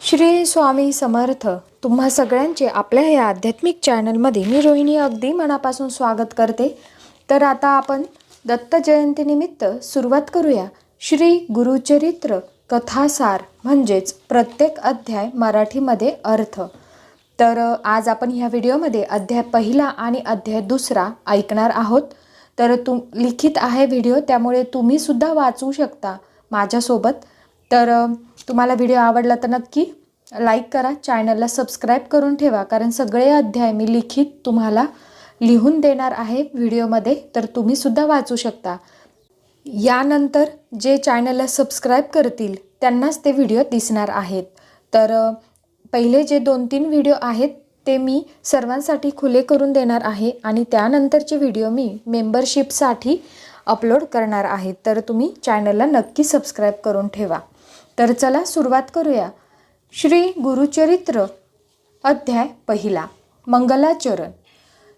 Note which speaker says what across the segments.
Speaker 1: श्री स्वामी समर्थ तुम्हा सगळ्यांचे आपल्या या आध्यात्मिक चॅनलमध्ये मी रोहिणी अगदी मनापासून स्वागत करते. तर आता आपण दत्त जयंतीनिमित्त सुरुवात करूया. श्री गुरुचरित्र कथासार म्हणजेच प्रत्येक अध्याय मराठीमध्ये अर्थ. तर आज आपण ह्या व्हिडिओमध्ये अध्याय पहिला आणि अध्याय दुसरा ऐकणार आहोत. तर तुम लिखित आहे व्हिडिओ त्यामुळे तुम्हीसुद्धा वाचू शकता माझ्यासोबत. तर तुम्हाला व्हिडिओ आवडला तर नक्की लाईक करा. चॅनलला सबस्क्राईब करून ठेवा. कारण सगळे अध्याय मी लिखित तुम्हाला लिहून देणार आहे व्हिडिओमध्ये तर तुम्हीसुद्धा वाचू शकता. यानंतर जे चॅनलला सबस्क्राईब करतील त्यांनाच ते व्हिडिओ दिसणार आहेत. तर पहिले जे दोन तीन व्हिडिओ आहेत ते मी सर्वांसाठी खुले करून देणार आहे आणि त्यानंतरचे व्हिडिओ मी मेंबरशिपसाठी अपलोड करणार आहे. तर तुम्ही चॅनलला नक्की सबस्क्राईब करून ठेवा. तर चला सुरुवात करूया. श्री गुरुचरित्र अध्याय पहिला मंगलाचरण.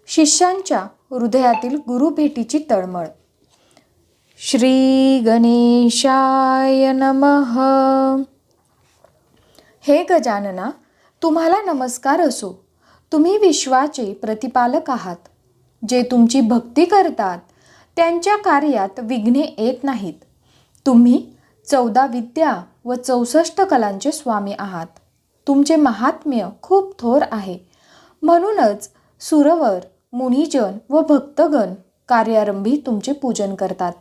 Speaker 1: शिष्यांच्या हृदयातील गुरुभेटीची तळमळ. श्री गणेशाय नमः. हे गजानना तुम्हाला नमस्कार असो. तुम्ही विश्वाचे प्रतिपालक आहात. जे तुमची भक्ती करतात त्यांच्या कार्यात विघ्ने येत नाहीत. तुम्ही चौदा विद्या व चौसष्ट कलांचे स्वामी आहात. तुमचे महात्म्य खूप थोर आहे. म्हणूनच सुरवर मुनिजन व भक्तगण कार्यारंभी तुमचे पूजन करतात.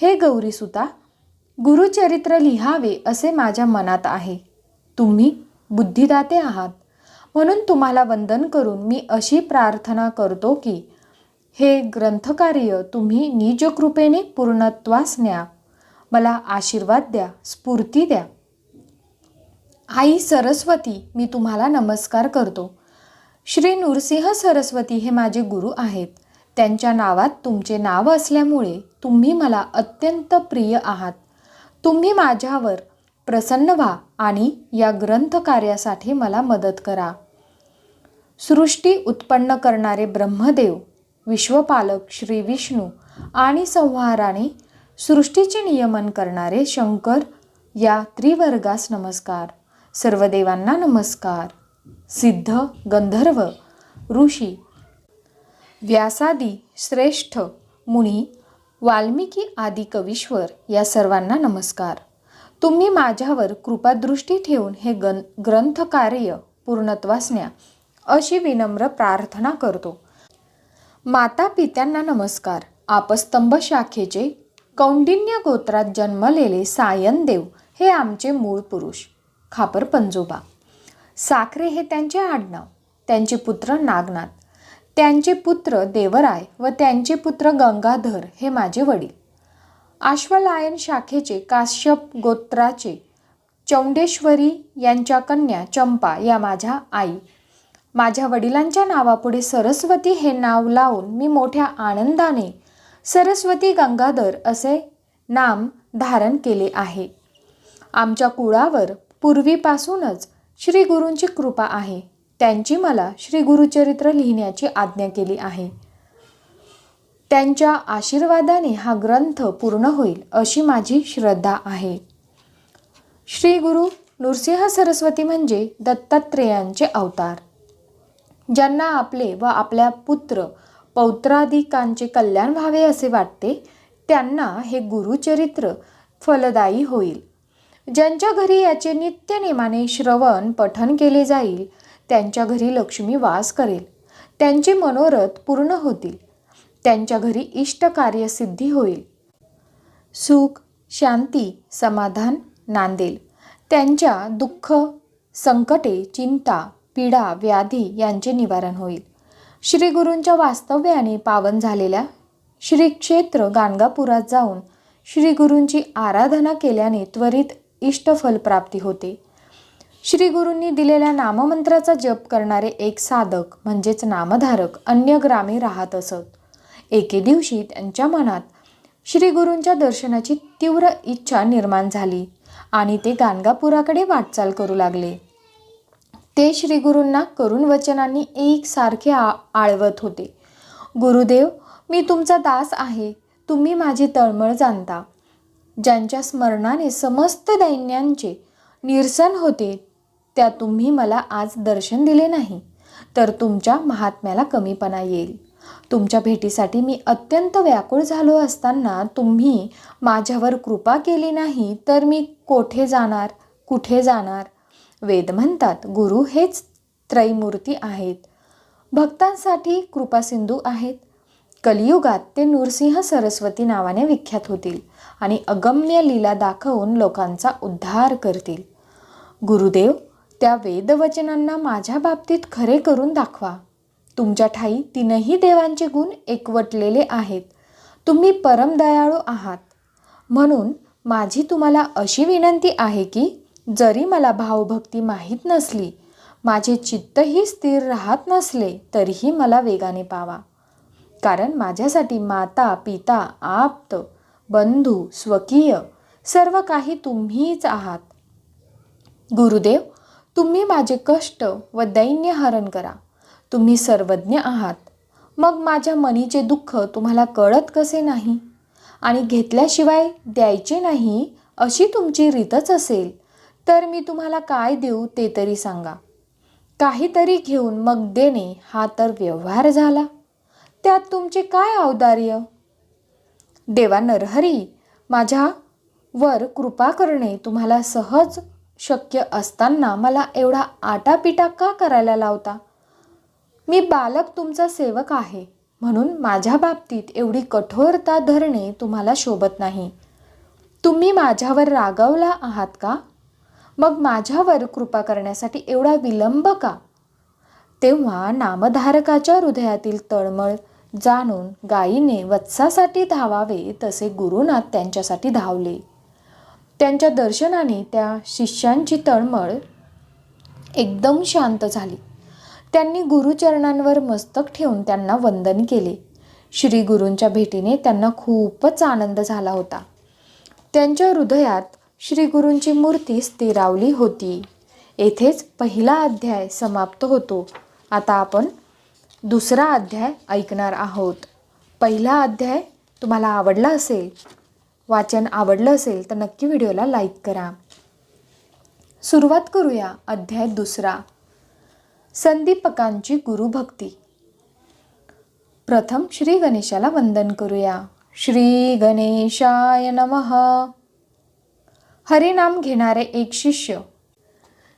Speaker 1: हे गौरीसुता गुरुचरित्र लिहावे असे माझ्या मनात आहे. तुम्ही बुद्धिदाते आहात. म्हणून तुम्हाला वंदन करून मी अशी प्रार्थना करतो की हे ग्रंथकार्य तुम्ही निजकृपेने पूर्णत्वास न्या. मला आशीर्वाद द्या स्फूर्ती द्या. आई सरस्वती मी तुम्हाला नमस्कार करतो. श्री नृसिंह सरस्वती हे माझे गुरु आहेत. त्यांच्या नावात तुमचे नाव असल्यामुळे तुम्ही मला अत्यंत प्रिय आहात. तुम्ही माझ्यावर प्रसन्न व्हा आणि या ग्रंथकार्यासाठी मला मदत करा. सृष्टी उत्पन्न करणारे ब्रह्मदेव विश्वपालक श्री विष्णू आणि संहाराने सृष्टीचे नियमन करणारे शंकर या त्रिवर्गास नमस्कार. सर्व देवांना नमस्कार. सिद्ध गंधर्व ऋषी व्यासादी श्रेष्ठ मुनी वाल्मिकी आदी कवीश्वर या सर्वांना नमस्कार. तुम्ही माझ्यावर कृपादृष्टी ठेवून हे गं ग्रंथकार्य पूर्णत्वास न्या अशी विनम्र प्रार्थना करतो. माता पित्यांना नमस्कार. आपस्तंभ शाखेचे कौंडिन्य गोत्रात जन्मलेले सायनदेव हे आमचे मूळ पुरुष खापर पंजोबा. साखरे हे त्यांचे आडनाव त्यांचे पुत्र नागनाथ. त्यांचे पुत्र देवराय व त्यांचे पुत्र गंगाधर हे माझे वडील. आश्वलायन शाखेचे काश्यप गोत्राचे चौंडेश्वरी यांच्या कन्या चंपा या माझ्या आई. माझ्या वडिलांच्या नावापुढे सरस्वती हे नाव लावून मी मोठ्या आनंदाने सरस्वती गंगाधर असे नाम धारण केले आहे. आमच्या कुळावर पूर्वीपासूनच श्री गुरूंची कृपा आहे. त्यांची मला श्री गुरुचरित्र लिहिण्याची आज्ञा केली आहे. त्यांच्या आशीर्वादाने हा ग्रंथ पूर्ण होईल अशी माझी श्रद्धा आहे. श्री गुरु नृसिंह सरस्वती म्हणजे दत्तात्रेयांचे अवतार. ज्यांना आपले व आपल्या पुत्र पौत्राधिकांचे कल्याण व्हावे असे वाटते त्यांना हे गुरुचरित्र फलदायी होईल. ज्यांच्या घरी याचे नित्यनेमाने श्रवण पठन केले जाईल त्यांच्या घरी लक्ष्मी वास करेल. त्यांचे मनोरथ पूर्ण होतील. त्यांच्या घरी इष्ट कार्यसिद्धी होईल. सुख शांती समाधान नांदेल. त्यांच्या दुःख संकटे चिंता पीडा व्याधी यांचे निवारण होईल. श्री गुरूंच्या वास्तव्याने पावन झालेल्या श्री क्षेत्र गाणगापुरात जाऊन श्री गुरूंची आराधना केल्याने त्वरित इष्टफल प्राप्ती होते. श्री गुरूंनी दिलेल्या नाममंत्राचा जप करणारे एक साधक म्हणजेच नामधारक अन्य ग्रामे राहत असत. एके दिवशी त्यांच्या मनात श्री गुरूंच्या दर्शनाची तीव्र इच्छा निर्माण झाली आणि ते गाणगापुराकडे वाटचाल करू लागले. ते श्री गुरूंना करुण वचनांनी एकसारखे आ आळवत होते. गुरुदेव मी तुमचा दास आहे. तुम्ही माझी तळमळ जाणता. ज्यांच्या स्मरणाने समस्त दैन्यांचे निरसन होते त्या तुम्ही मला आज दर्शन दिले नाही तर तुमच्या महात्म्याला कमीपणा येईल. तुमच्या भेटीसाठी मी अत्यंत व्याकुळ झालो असताना तुम्ही माझ्यावर कृपा केली नाही तर मी कोठे जाणार कुठे जाणार? वेद म्हणतात गुरु हेच त्रैमूर्ती आहेत. भक्तांसाठी कृपासिंधू आहेत. कलियुगात ते नृसिंह सरस्वती नावाने विख्यात होतील आणि अगम्य लीला दाखवून लोकांचा उद्धार करतील. गुरुदेव त्या वेदवचनांना माझ्या बाबतीत खरे करून दाखवा. तुमच्या ठाई तीनही देवांचे गुण एकवटलेले आहेत. तुम्ही परमदयाळू आहात. म्हणून माझी तुम्हाला अशी विनंती आहे की जरी मला भावभक्ती माहीत नसली माझे चित्तही स्थिर राहत नसले तरीही मला वेगाने पावा. कारण माझ्यासाठी माता पिता आप्त बंधू स्वकीय सर्व काही तुम्हीच आहात. गुरुदेव तुम्ही माझे कष्ट व दैन्य हरण करा. तुम्ही सर्वज्ञ आहात. मग माझ्या मनीचे दुःख तुम्हाला कळत कसे नाही? आणि घेतल्याशिवाय द्यायचे नाही अशी तुमची रीतच असेल तर मी तुम्हाला काय देऊ ते तरी सांगा. काहीतरी घेऊन मग देणे हा तर व्यवहार झाला. त्यात तुमचे काय औदार्य? देवा नरहरी माझ्या वर कृपा करणे तुम्हाला सहज शक्य असताना मला एवढा आटापिटा का करायला लावता? मी बालक तुमचा सेवक आहे म्हणून माझ्या बाबतीत एवढी कठोरता धरणे तुम्हाला शोभत नाही. तुम्ही माझ्यावर रागवला आहात का? मग माझ्यावर कृपा करण्यासाठी एवढा विलंब का? तेव्हा नामधारकाच्या हृदयातील तळमळ जाणून गायीने वत्सासाठी धावावे तसे गुरुनाथ त्यांच्यासाठी धावले. त्यांच्या दर्शनाने त्या शिष्यांची तळमळ एकदम शांत झाली. त्यांनी गुरुचरणांवर मस्तक ठेवून त्यांना वंदन केले. श्री गुरूंच्या भेटीने त्यांना खूपच आनंद झाला होता. त्यांच्या हृदयात श्री गुरूंची मूर्ती स्थिरावली होती. येथेच पहिला अध्याय समाप्त होतो. आता आपण दुसरा अध्याय ऐकणार आहोत. पहिला अध्याय तुम्हाला आवडला असेल वाचन आवडलं असेल तर नक्की व्हिडिओला लाईक करा. सुरुवात करूया अध्याय दुसरा. संदीपकांची गुरुभक्ती. प्रथम श्री गणेशाला वंदन करूया. श्री गणेशाय नमः. हरिनाम घेणारे एक शिष्य.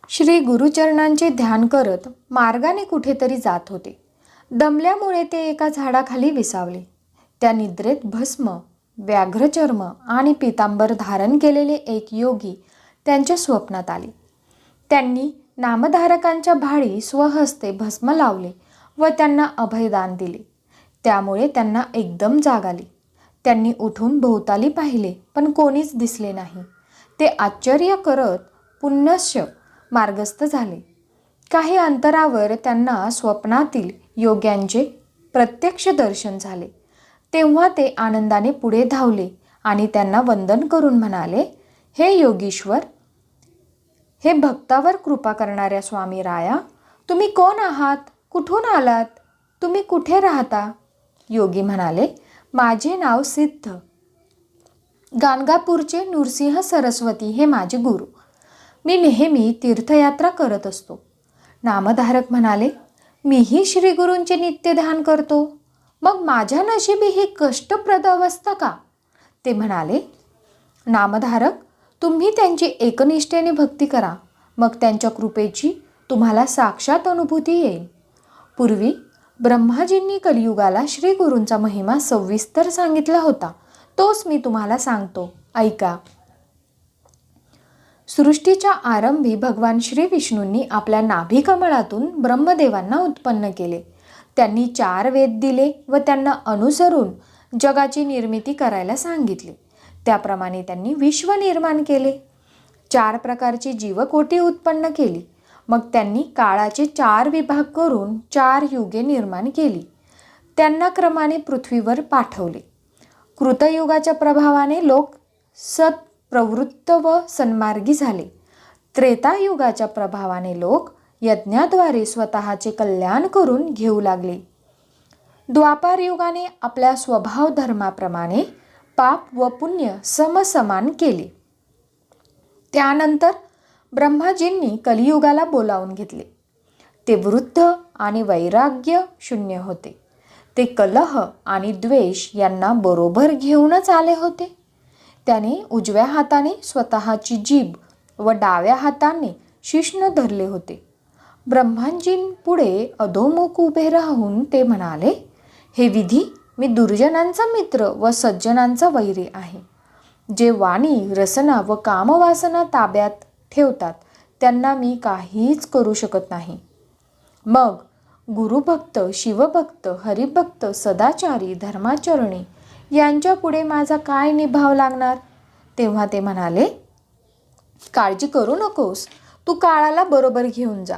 Speaker 1: श्री गुरुचरणांचे ध्यान करत मार्गाने कुठेतरी जात होते. दमल्यामुळे ते एका झाडाखाली विसावले. त्या निद्रेत भस्म व्याघ्रचर्म आणि पितांबर धारण केलेले एक योगी त्यांच्या स्वप्नात आले. त्यांनी नामधारकांच्या भाळी स्वहस्ते भस्म लावले व त्यांना अभयदान दिले. त्यामुळे त्यांना एकदम जाग आली. त्यांनी उठून भोवताली पाहिले पण कोणीच दिसले नाही. ते आश्चर्य करत पुनश्च मार्गस्थ झाले. काही अंतरावर त्यांना स्वप्नातील योग्यांचे प्रत्यक्ष दर्शन झाले. तेव्हा ते आनंदाने पुढे धावले आणि त्यांना वंदन करून म्हणाले हे योगीश्वर हे भक्तावर कृपा करणाऱ्या स्वामी राया तुम्ही कोण आहात? कुठून आलात? तुम्ही कुठे राहता? योगी म्हणाले माझे नाव सिद्ध. गाणगापूरचे नृसिंह सरस्वती हे माझे गुरु. मी नेहमी तीर्थयात्रा करत असतो. नामधारक म्हणाले मीही श्रीगुरूंचे नित्य ध्यान करतो. मग माझ्या नशिबी ही कष्टप्रद अवस्था का? ते म्हणाले नामधारक तुम्ही त्यांची एकनिष्ठेने भक्ती करा. मग त्यांच्या कृपेची तुम्हाला साक्षात अनुभूती येईल. पूर्वी ब्रह्माजींनी कलियुगाला श्रीगुरूंचा महिमा सविस्तर सांगितला होता. तोच मी तुम्हाला सांगतो. ऐका. सृष्टीच्या आरंभी भगवान श्री विष्णूंनी आपल्या नाभिकमळातून ब्रह्मदेवांना उत्पन्न केले. त्यांनी चार वेद दिले व त्यांना अनुसरून जगाची निर्मिती करायला सांगितली. त्याप्रमाणे त्यांनी विश्व निर्माण केले. चार प्रकारची जीवकोटी उत्पन्न केली. मग त्यांनी काळाचे चार विभाग करून चार युगे निर्माण केली. त्यांना क्रमाने पृथ्वीवर पाठवले. कृतयुगाच्या प्रभावाने लोक सत्प्रवृत्त व सन्मार्गी झाले. त्रेतायुगाच्या प्रभावाने लोक यज्ञाद्वारे स्वतःचे कल्याण करून घेऊ लागले. द्वापार युगाने आपल्या स्वभाव धर्माप्रमाणे पाप व पुण्य समसमान केले. त्यानंतर ब्रह्माजींनी कलियुगाला बोलावून घेतले. ते वृद्ध आणि वैराग्य शून्य होते. ते कलह आणि द्वेष यांना बरोबर घेऊनच आले होते. त्याने उजव्या हाताने स्वतःची जीभ व डाव्या हाताने शिष्ण धरले होते. ब्रह्मांजींपुढे अधोमुख उभे राहून ते म्हणाले हे विधी मी दुर्जनांचा मित्र व सज्जनांचा वैरी आहे. जे वाणी रसना व कामवासना ताब्यात ठेवतात त्यांना मी काहीच करू शकत नाही. मग गुरुभक्त शिवभक्त हरिभक्त सदाचारी धर्माचरणी यांच्या पुढे माझा काय निभाव लागणार? तेव्हा ते म्हणाले काळजी करू नकोस. तू काळाला बरोबर घेऊन जा.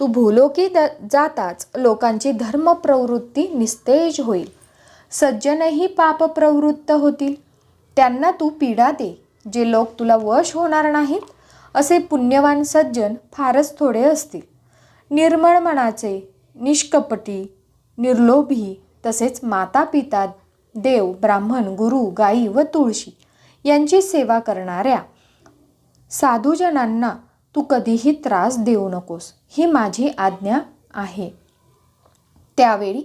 Speaker 1: तू भूलोकी द जाताच लोकांची धर्मप्रवृत्ती निस्तेज होईल. सज्जनही पापप्रवृत्त होतील. त्यांना तू पीडा दे. जे लोक तुला वश होणार नाहीत असे पुण्यवान सज्जन फारच थोडे असतील. निर्मळ मनाचे निष्कपटी निर्लोभी तसेच माता पिता देव ब्राह्मण गुरु गाई व तुळशी यांची सेवा करणाऱ्या साधूजनांना तू कधीही त्रास देऊ नकोस ही माझी आज्ञा आहे. त्यावेळी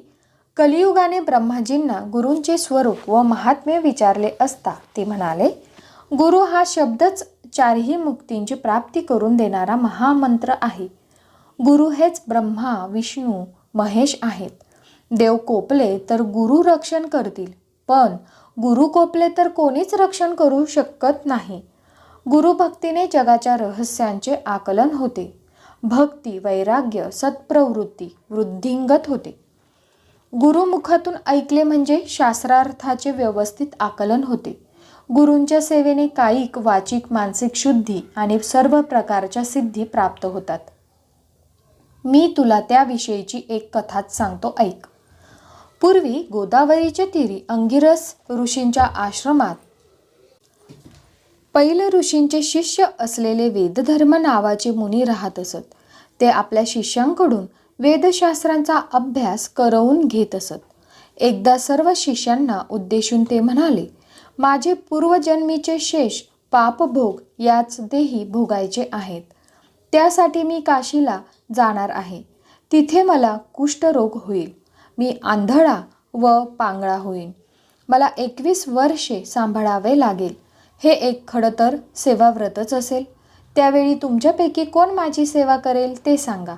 Speaker 1: कलियुगाने ब्रह्माजींना गुरूंचे स्वरूप व महात्म्य विचारले असता ते म्हणाले गुरु हा शब्दच चारही मुक्तींची प्राप्ती करून देणारा महामंत्र आहे. गुरु हेच ब्रह्मा विष्णू महेश आहेत. देव कोपले तर गुरु रक्षण करतील पण गुरु कोपले तर कोणीच रक्षण करू शकत नाही. गुरुभक्तीने जगाच्या रहस्यांचे आकलन होते. भक्ती वैराग्य सत्प्रवृत्ती वृद्धिंगत होते. गुरुमुखातून ऐकले म्हणजे शास्त्रार्थाचे व्यवस्थित आकलन होते. गुरूंच्या सेवेने कायिक वाचिक मानसिक शुद्धी आणि सर्व प्रकारच्या सिद्धी प्राप्त होतात. मी तुला त्याविषयीची एक कथाच सांगतो ऐक. पूर्वी गोदावरीच्या तीरी अंगिरस ऋषींच्या आश्रमात. पैल ऋषींचे शिष्य असलेले वेदधर्म नावाचे मुनी राहत असत. ते आपल्या शिष्यांकडून वेदशास्त्रांचा अभ्यास करवून घेत असत. एकदा सर्व शिष्यांना उद्देशून ते म्हणाले माझे पूर्वजन्मीचे शेष पापभोग याच देही भोगायचे आहेत. त्यासाठी मी काशीला जाणार आहे. तिथे मला कुष्ठरोग होईल. मी आंधळा व पांगळा होईन. मला एकवीस वर्षे सांभाळावे लागेल. हे एक खडं तर सेवाव्रतच असेल. त्यावेळी तुमच्यापैकी कोण माझी सेवा करेल ते सांगा.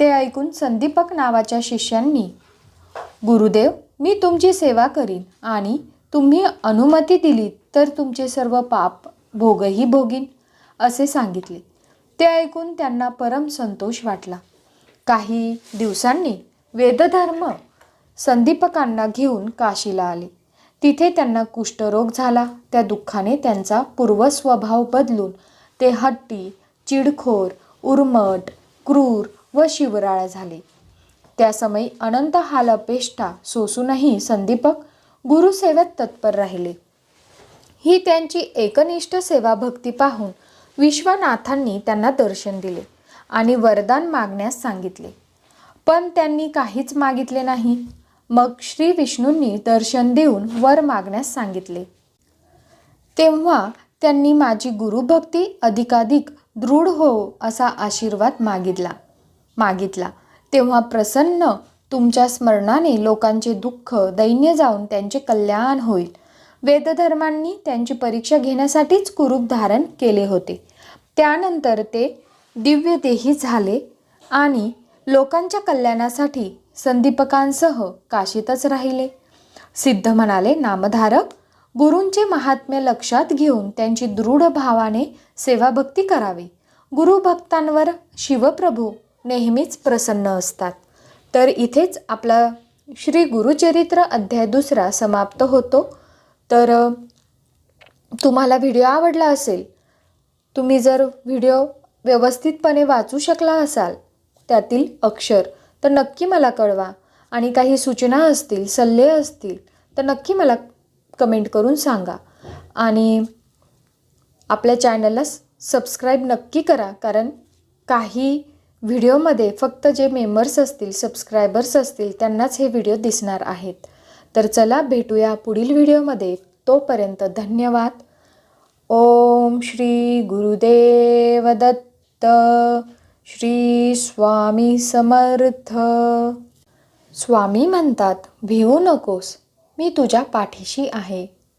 Speaker 1: ते ऐकून संदीपक नावाच्या शिष्यांनी गुरुदेव मी तुमची सेवा करीन आणि तुम्ही अनुमती दिली तर तुमचे सर्व पाप भोगही भोगीन असे सांगितले. ते ऐकून त्यांना परम संतोष वाटला. काही दिवसांनी वेदधर्म संदीपकांना घेऊन काशीला आले. तिथे त्यांना कुष्ठरोग झाला. त्या दुःखाने त्यांचा पूर्वस्वभाव बदलून ते हट्टी चिडखोर उर्मट क्रूर व शिवराळ झाले. त्या समयी अनंत हालपेष्टा सोसूनही संदीपक गुरुसेवेत तत्पर राहिले. ही त्यांची एकनिष्ठ सेवा भक्ती पाहून विश्वनाथांनी त्यांना दर्शन दिले आणि वरदान मागण्यास सांगितले. पण त्यांनी काहीच मागितले नाही. मग श्री विष्णूंनी दर्शन देऊन वर मागण्यास सांगितले. तेव्हा त्यांनी माझी गुरुभक्ती अधिकाधिक दृढ हो असा आशीर्वाद मागितला. मागितला. तेव्हा प्रसन्न तुमच्या स्मरणाने लोकांचे दुःख दैन्य जाऊन त्यांचे कल्याण होईल. वेदधर्मांनी त्यांची परीक्षा घेण्यासाठीच कुरूप धारण केले होते. त्यानंतर ते दिव्यदेही झाले आणि लोकांच्या कल्याणासाठी संदीपकांसह काशीतच राहिले. सिद्ध म्हणाले नामधारक गुरूंचे महात्म्य लक्षात घेऊन त्यांची दृढ भावाने सेवाभक्ती करावी. गुरुभक्तांवर शिवप्रभू नेहमीच प्रसन्न असतात. तर इथेच आपला श्री गुरुचरित्र अध्याय दुसरा समाप्त होतो. तर तुम्हाला व्हिडिओ आवडला असेल तुम्ही जर व्हिडिओ व्यवस्थितपणे वाचू शकला असाल त्यातील अक्षर तर नक्की मला कळवा. आणि काही सूचना असतील सल्ले असतील तर नक्की मला कमेंट करून सांगा. आणि आपल्या चॅनलला सबस्क्राईब नक्की करा कारण काही व्हिडिओमध्ये फक्त जे मेंबर्स असतील सबस्क्रायबर्स असतील त्यांनाच हे व्हिडिओ दिसणार आहेत. तर चला भेटूया पुढील व्हिडिओमध्ये. तोपर्यंत धन्यवाद. ओम श्री गुरुदेव दत्त श्री स्वामी समर्थ. स्वामी म्हणतात भिवू नकोस. मी तुझ्या पाठीशी आहे.